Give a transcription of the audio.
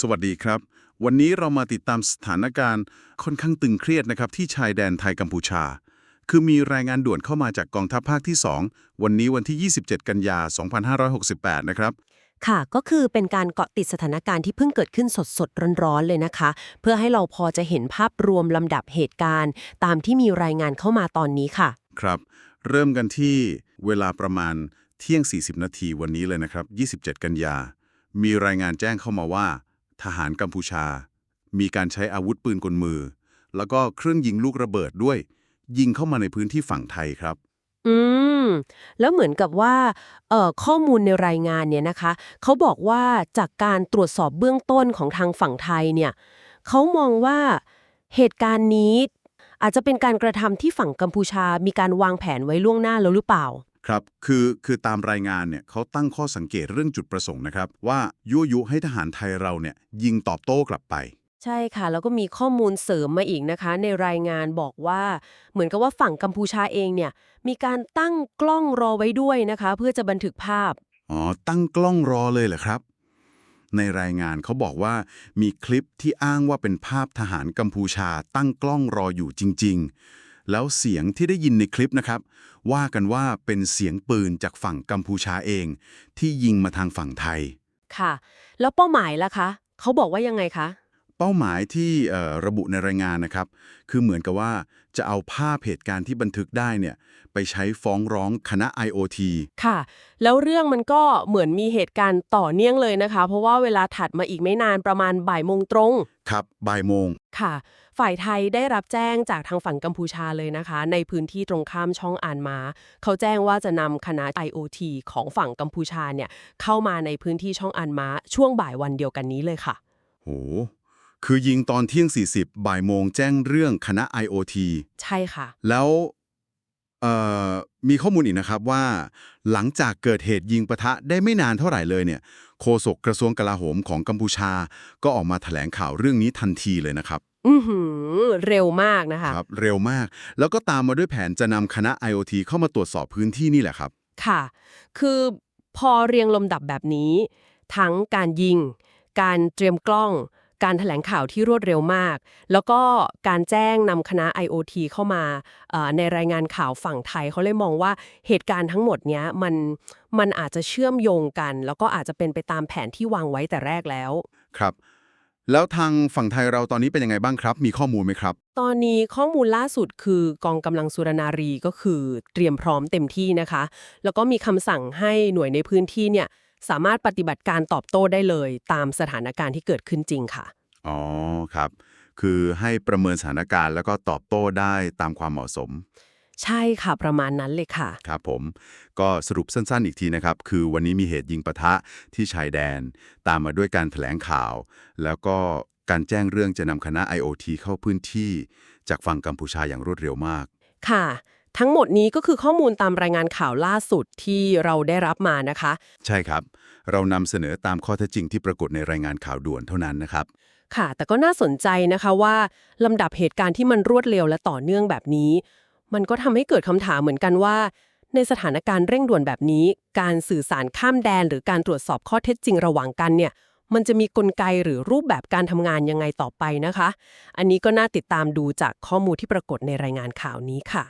สวัสดีครับ วันนี้เรามาติดตามสถานการณ์ค่อนข้างตึงเครียดนะครับที่ชายแดนไทยกัมพูชา คือมีรายงานด่วนเข้ามาจากกองทัพภาคที่ 2 วันนี้วันที่ 27 กันยา 2568 นะครับ ค่ะก็คือเป็นการเกาะติดสถานการณ์ที่เพิ่งเกิดขึ้นสดๆร้อนๆเลยนะคะ เพื่อให้เราพอจะเห็นภาพรวมลำดับเหตุการณ์ ตามที่มีรายงานเข้ามาตอนนี้ค่ะ ครับ เริ่มกันที่เวลาประมาณเที่ยง 40 นาทีวันนี้เลยนะครับ 27 กันยา มีรายงานแจ้งเข้ามาว่า ทหารกัมพูชา มีการใช้อาวุธปืนกลมือ แล้วก็เครื่องยิงลูกระเบิดด้วย ยิงเข้ามาในพื้นที่ฝั่งไทยครับ อืม แล้วเหมือนกับว่าเอ่อข้อมูลในรายงานเนี่ยนะคะ เขาบอกว่าจากการตรวจสอบเบื้องต้นของทางฝั่งไทยเนี่ยเขามองว่าเหตุการณ์นี้อาจจะเป็นการกระทำที่ฝั่งกัมพูชามีการวางแผนไว้ล่วงหน้าแล้วหรือเปล่า ครับ คือ คือตามรายงานเนี่ยเขาตั้งข้อสังเกตเรื่องจุดประสงค์นะครับ ว่ายั่วยุให้ทหารไทยเราเนี่ยยิงตอบโต้กลับไป ใช่ค่ะ แล้วก็มีข้อมูลเสริมมาอีกนะคะ ในรายงานบอกว่าเหมือนกับว่าฝั่งกัมพูชาเองเนี่ยมีการตั้งกล้องรอไว้ด้วยนะคะ เพื่อจะบันทึกภาพ อ๋อ ตั้งกล้องรอเลยเหรอครับ ในรายงานเขาบอกว่ามีคลิปที่อ้างว่าเป็นภาพทหารกัมพูชาตั้งกล้องรออยู่จริง ๆ แล้วเสียงที่ได้ยินในคลิปนะครับ ว่ากันว่าเป็นเสียงปืนจากฝั่งกัมพูชาเอง ที่ยิงมาทางฝั่งไทย ค่ะ แล้วเป้าหมายล่ะคะ เขาบอกว่ายังไงคะ เป้าหมายที่เอ่อระบุในรายงานนะครับ คือเหมือนกับว่าจะเอาภาพเหตุการณ์ที่บันทึกได้เนี่ยไปใช้ฟ้องร้องคณะ IOT ค่ะ แล้วเรื่องมันก็เหมือนมีเหตุการณ์ต่อเนื่องเลยนะคะ เพราะว่าเวลาถัดมาอีกไม่นานประมาณบ่ายโมงตรง ครับบ่ายโมง ค่ะ ฝ่ายไทยได้รับแจ้งจากทางฝั่งกัมพูชาเลยนะคะ ในพื้นที่ตรงข้ามช่องอานมา เขาแจ้งว่าจะนำคณะ IOT ของฝั่งกัมพูชาเนี่ยเข้ามาในพื้นที่ช่องอานมาช่วงบ่ายวันเดียวกันนี้เลยค่ะ โห คือยิงตอนเที่ยง 40 บ่ายโมงแจ้งเรื่องคณะ IOT ใช่ค่ะ แล้วเอ่อมีข้อมูลอีกนะครับว่า หลังจากเกิดเหตุยิงปะทะได้ไม่นานเท่าไหร่เลยเนี่ยโฆษกกระทรวงกลาโหมของกัมพูชา ก็ออกมาแถลงข่าวเรื่องนี้ทันทีเลยนะครับ อือหือเร็วมากนะคะครับเร็วมาก แล้วก็ตามมาด้วยแผนจะนำคณะ IOT เข้ามาตรวจสอบพื้นที่นี่แหละครับ ค่ะ คือพอเรียงลำดับแบบนี้ ทั้งการยิง การเตรียมกล้อง การแถลงข่าวที่รวดเร็วมาก แล้วก็การแจ้งนำคณะ IOT เข้ามาเอ่อในรายงานข่าวฝั่งไทยเขาเลยมองว่าเหตุการณ์ทั้งหมดเนี้ยมันมันอาจจะเชื่อมโยงกัน แล้วก็อาจจะเป็นไปตามแผนที่วางไว้แต่แรกแล้ว ครับ แล้วทางฝั่งไทยเราตอนนี้เป็นยังไงบ้างครับ มีข้อมูลไหมครับ ตอนนี้ข้อมูลล่าสุดคือกองกำลังสุรนารีก็คือเตรียมพร้อมเต็มที่นะคะ แล้วก็มีคำสั่งให้หน่วยในพื้นที่เนี่ย สามารถปฏิบัติการตอบโต้ได้เลยตามสถานการณ์ที่เกิดขึ้นจริงค่ะ อ๋อครับ คือให้ประเมินสถานการณ์แล้วก็ตอบโต้ได้ตามความเหมาะสม ใช่ค่ะประมาณนั้นเลยค่ะ ครับผม ก็สรุปสั้นๆอีกทีนะครับ คือวันนี้มีเหตุยิงปะทะที่ชายแดน ตามมาด้วยการแถลงข่าว แล้วก็การแจ้งเรื่องจะนำคณะ IOT เข้าพื้นที่ จากฝั่งกัมพูชาอย่างรวดเร็วมาก ค่ะ ทั้งหมดนี้ก็คือข้อมูลตามรายงานข่าวล่าสุดที่เราได้รับมานะคะ ใช่ครับ เรานำเสนอตามข้อเท็จจริงที่ปรากฏในรายงานข่าวด่วนเท่านั้นนะครับ ค่ะ แต่ก็น่าสนใจนะคะว่าลำดับเหตุการณ์ที่มันรวดเร็วและต่อเนื่องแบบนี้ มันก็ทำให้เกิดคำถามเหมือนกันว่า ในสถานการณ์เร่งด่วนแบบนี้ การสื่อสารข้ามแดน หรือการตรวจสอบข้อเท็จจริงระหว่างกันเนี่ยมันจะมีกลไกหรือรูปแบบการทำงานยังไงต่อไปนะคะ อันนี้ก็น่าติดตามดูจากข้อมูลที่ปรากฏในรายงานข่าวนี้ค่ะ